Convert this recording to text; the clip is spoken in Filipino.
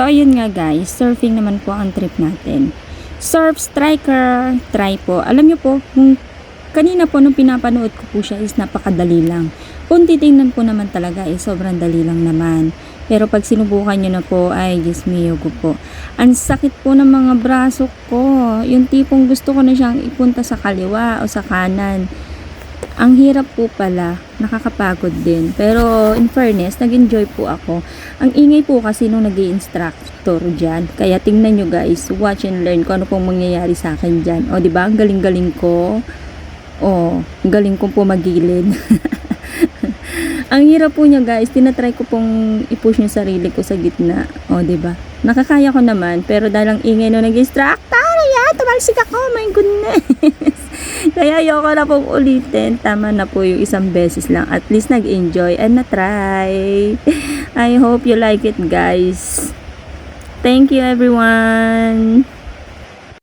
Ayun nga guys, surfing naman po ang trip natin. Surf Striker, try po. Alam nyo po, kung kanina po nung pinapanood ko po siya is napakadali lang. Kung titingnan po naman talaga is sobrang dali lang naman. Pero pag sinubukan nyo na po, ay Diyos mio ko po. Ang sakit po ng mga braso ko. Yung tipong gusto ko na siyang ipunta sa kaliwa o sa kanan. Ang hirap po pala, nakakapagod din. Pero in fairness, nag-enjoy po ako. Ang ingay po kasi nung nag instructor dyan. Kaya tingnan nyo guys, watch and learn kung ano pong mangyayari sa akin dyan. O, di ba Ang galing-galing ko. O, galing kong pumagilid. ang hirap po niya guys, tinatry ko pong i-push yung sarili ko sa gitna. O, di ba Nakakaya ko naman, pero dahil ang ingay nung nag-instructor, ayan, tumalsik ako, my goodness. Kaya ayoko na pong ulitin. Tama na po yung isang beses lang. At least nag-enjoy and na-try. I hope you like it guys. Thank you everyone.